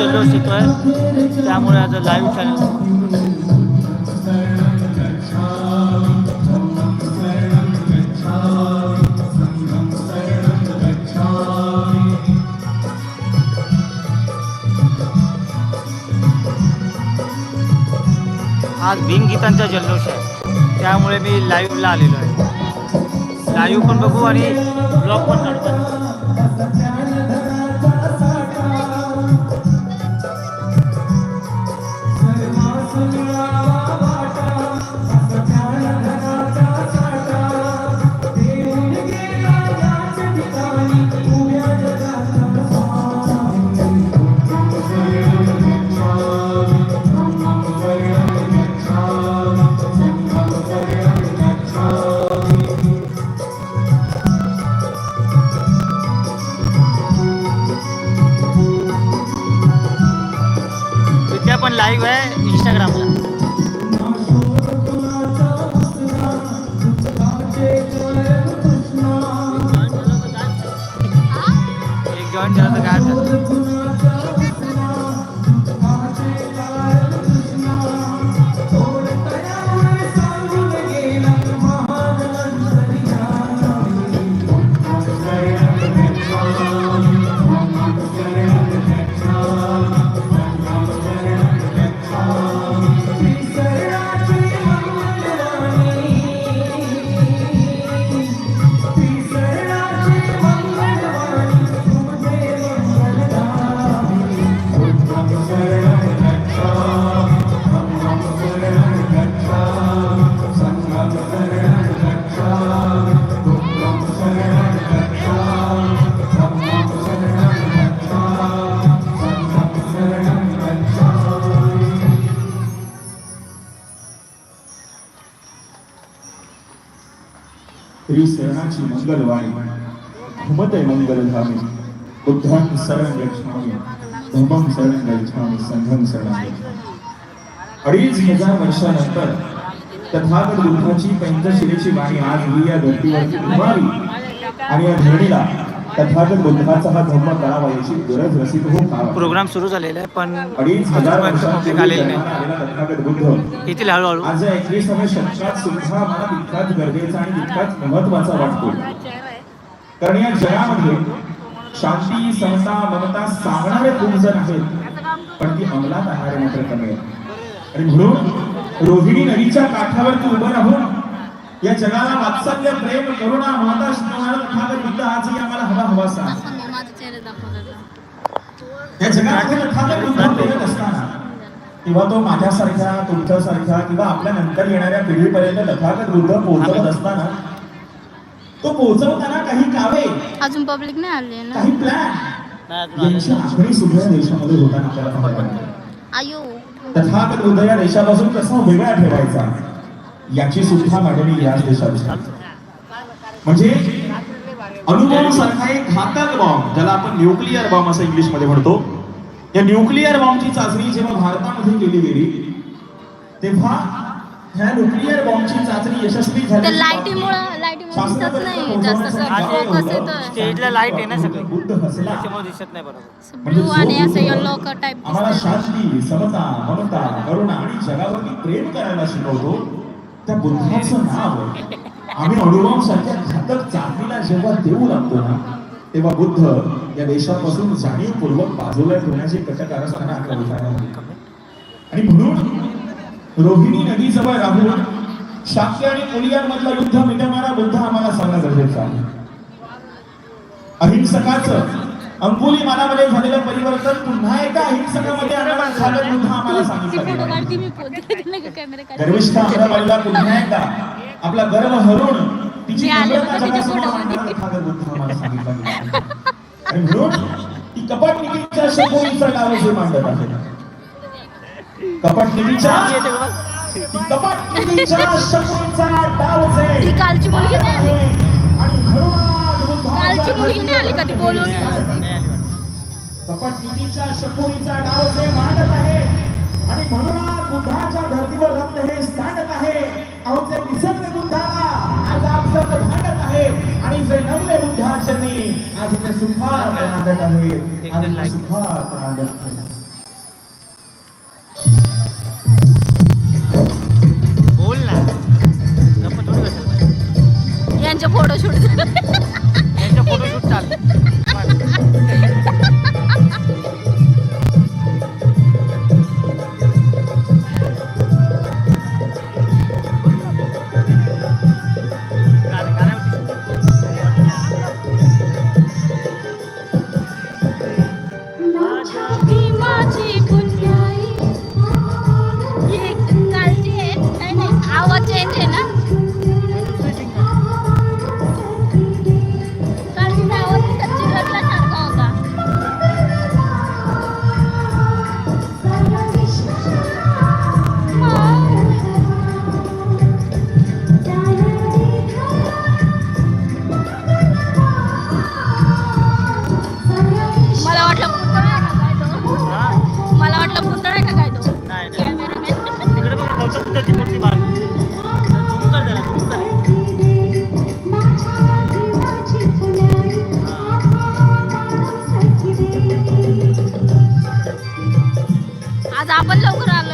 जल्लोष येतोय त्यामुळे आज लाईव्ह चॅनल आज भीमगीतांचा जल्लोष आहे त्यामुळे मी लाईव्हला आलेलो आहे। लाईव्ह पण बघू आणि ब्लॉग पण काढतो विद्या पण शरणाची मंगलवाणी घुमते मंगलधामी बुद्धां शरण गच्छामी. धम्मं शरण गच्छामी. संघं शरण अडीच हजार वर्षानंतर तथागत बुद्धाची पंचशिलेची वाणी आज ही या धर्तीवरती उभारी आणि या धरणीला तथागत बुद्धाचा हा धम्म कळावा याची गरज रसिक हो प्रोग्राम सुरू झालेला आहे पण अडीच हजार वर्षांपूर्वी आलेले तथागत बुद्ध. येथील हळूहळू? आज एकविसाव्या शतकात सुद्धा मला तितकाच गरजेचा आणि तितकाच महत्त्वाचा वाटतो. कारण या जगामध्ये शांती समता ममता सांगणारे खूप जण आहेत पण ती अंमलात आणणारे मात्र कमी आहेत. आणि म्हणून रोहिणी नदीच्या काठावरती उभं राहून या जगाला वात्सल्य प्रेम करुणा ममता शिकवणारा तथागत बुद्ध आजही आम्हाला हवा हवासा या जगामध्ये तथागत बुद्ध फिरत असताना किंवा तो माझ्यासारख्या तुमच्यासारख्या किंवा आपल्या नंतर येणाऱ्या पिढीपर्यंत तथागत बुद्ध पोहोचवत असताना तो पोहोचवताना काही कावे अजून पब्लिक नाही आली ना? काही प्लॅन यांची आखणी सुद्धा देशामध्ये होताना आपल्याला. आयो. तथागत बुद्ध या देशापासून कसा वेगळा ठेवायचा? याची सुद्धा मांडणी याच देशात. म्हणजे अनुभव सारखा एक घातक बॉम्ब ज्याला आपण न्यूक्लिअर बॉम्ब असं इंग्लिशमध्ये म्हणतो. या न्यूक्लिअर बॉम्बची चाचणी जेव्हा भारतामध्ये केली गेली तेव्हा ह्या न्यूक्लिअर बॉम्बची चाचणी यशस्वी झाली. लाइट आहे ना सगळी. शांती समता ममता करुणा आणि जगावरती प्रेम करायला शिकवतो त्या बुद्धाचं नाव आम्ही अनुभव सारख्या घातक चाचणीला जेव्हा देऊ लागतो ना तेव्हा बुद्ध या देशापासून जाणीवपूर्वक बाजूला ठेवण्याची कटकार असताना आणि म्हणून रोहिणी नदीजवळ राहून शाक्य आणि कोलियांमधला युद्ध मिटवणारा बुद्ध आम्हाला सांगणं गरजेचं आहे. अहिंसकाचं अंबुली मानामध्ये झालेलं परिवर्तन पुन्हा एका अहिंसकामध्ये आणण्यात झालं बुद्ध आम्हाला सांगितलं गर्विष्ठ अमराबाईला पुन्हा एकदा आपला गर्व हरून तिची म्हणून ती कपट डाव जे मांडत आहे कपट शपोळीचा डाव जे कालची मुलगी कालची मुलगी नाही आली बोलून? डाव जे मांडत आहे आणि म्हणून बुद्धाच्या धर्तीवर रक्त हे आहे. अहो विसरले बुद्धाला आज आपलं भांडत आहे आणि जे नवले बुद्धाचरणी आज ते सुखात आहे. आज सुखात आहे. आपण लवकर आलोय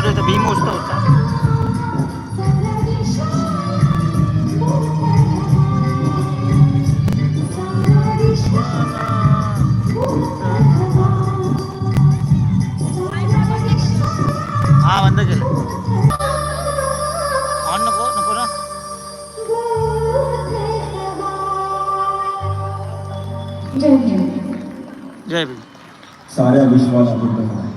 लाईव्ह प्रोग्राम चालू होता भीम उत्सवचा हा बंद केलं ऑन नको नको ना जय भीम साऱ्या विश्वाला बुद्ध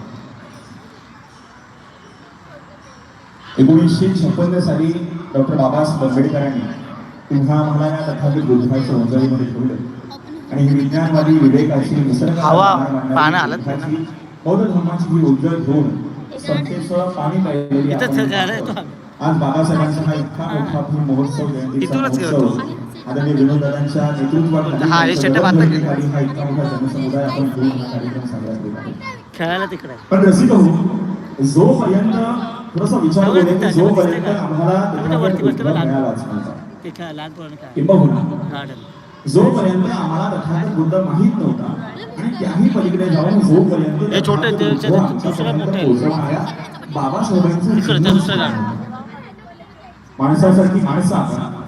एकोणीसशे छप्पन्न साली डॉक्टर बाबासाहेब आंबेडकरांनी तुम्हा आम्हाला या तथागत बुद्धाच्या उंचाईमध्ये ठेवलं. आणि विज्ञानवादी विवेकाची बुद्धाची बौद्ध धर्माची ही उज्ज्वल घेऊन समतेसह पाणी पाहिलेली. आज बाबासाहेबांचा हा इतका मोठा भीम महोत्सव जयंतीचा आदरणीय विनोदांच्या नेतृत्वाखाली हा, setup आता केलं. खाली इतका मोठा जनसमुदाय आपण घेऊन कार्यक्रम साजरा केला आहे खेळायला तिकडे. पण रसिक हो जोपर्यंत थोडासा विचार जोपर्यंत? आम्हाला नव्हता किंबहुना जोपर्यंत आम्हाला माहीत आणि त्याही पलीकडे जाऊन जोपर्यंत छोटे. पोहोचवणाऱ्या बाबासाहेबांचं. माणसासारखी माणसं आपण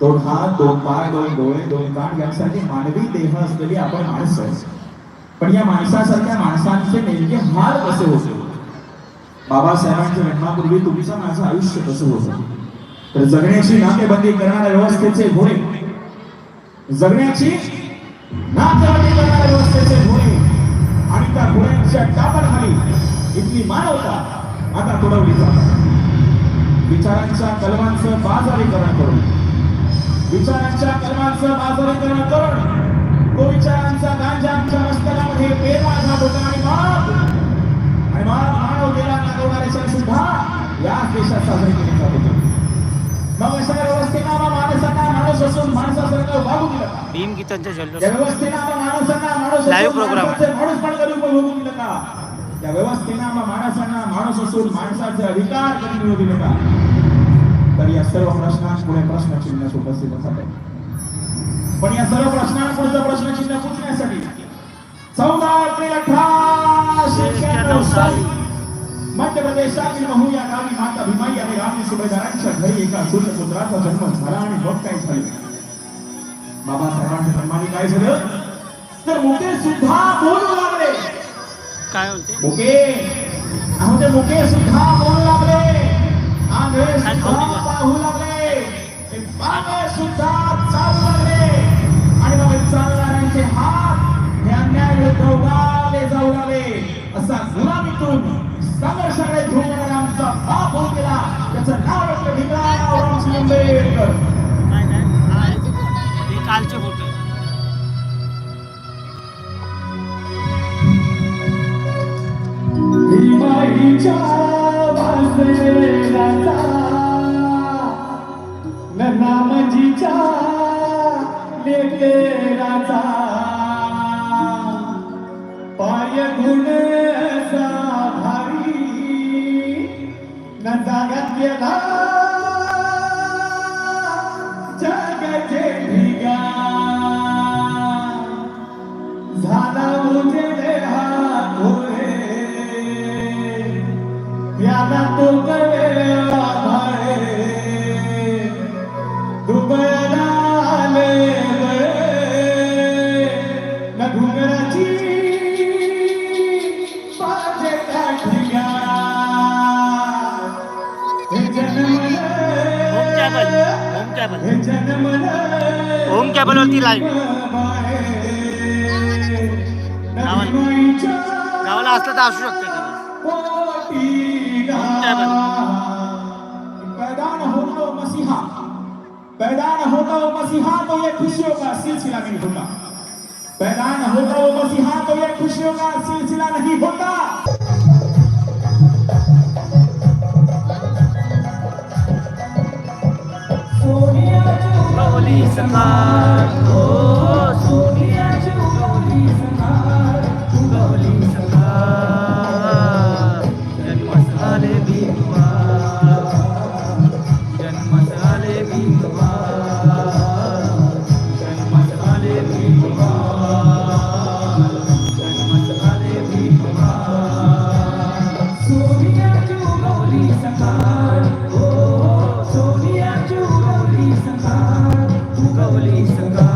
दोन हात दोन पाय दोन डोळे दोन कान यांसारखे मानवी देह असलेली आपण माणसं. पण या माणसासारख्या माणसांचे नेमके हाल कसे होते बाबासाहेबांच्या जन्मापूर्वी तुमचं माझं आयुष्य कसं होतं. तर जगण्याची नाकेबंदी करणाऱ्या व्यवस्थेचे घोडे. जगण्याची नाकेबंदी करणाऱ्या व्यवस्थेचे घोडे. आणि त्या घोड्यांच्या टापाखाली इथली मानवता आता तुडवली जात. विचारांच्या कलमांचं बाजारीकरण करून विचारांच्या कलमांचं बाजारीकरण करून तो विचारांचा गांजा आमच्या मस्तकामध्ये पेरला होता. आणि मग आणि मग मानवतेला नागवणारे सण सुद्धा याच देशात साजरे केले जात होते. मग अशा व्यवस्थेनं आम्हा माणसांना माणूस असून माणसासारखं वागू दिलं का? भीम गीतांच्या जल्लोष या व्यवस्थेनं आम्हा माणसांना माणूस Live असून program. माणसाचे माणूस पण कधी उपभोगू दिलं का? त्या व्यवस्थेनं आम्हा माणसांना माणूस असून माणसाचे अधिकार कधी मिळू दिले का? तर या सर्व प्रश्नांपुढे प्रश्नचिन्ह उपस्थित झाले पण या सर्व प्रश्नांपुढचं प्रश्नचिन्ह पुसण्यासाठी चौदा एप्रिल अठराशे मध्य प्रदेशातील महू या गावी माता भीमाई आणि राणी सुभेदारांच्या घरी एका सूर्यपुत्राचा जन्म झाला आणि मग काय झाले बाबासाहेबांच्या जन्माने काय झालं? तर मुके सुद्धा बोलू लागले. काय बोलते मुके अहो ते मुके सुद्धा बोलू लागले. आंधळे सुद्धा? पाहू लागले. ते बाबे सुद्धा चालू लागले. आणि मग चालणाऱ्यांचे हात हे अन्याय विरुद्ध उगाले जाऊ लागले. असा गुलामीतून घेऊन येणारा आमचा बाप होऊन गेला त्याचं नाव भीमराव आंबेडकर कालचे फोटो आहे. भीमाईच्या वासरेला नामजीच्या लेकराचा पाय गुण जागत गेला. कॅबल हे जन्मले होम कॅबल वरती लाईव्ह गावाला असलं तर असू शकते पैदान होगा वो मसीहा पैदान होगा वो मसीहा तो ये खुशियों का सिलसिला नहीं होगा पैदान होगा वो मसीहा तो ये खुशियों का सिलसिला नहीं होगा Samaho Family Sangha.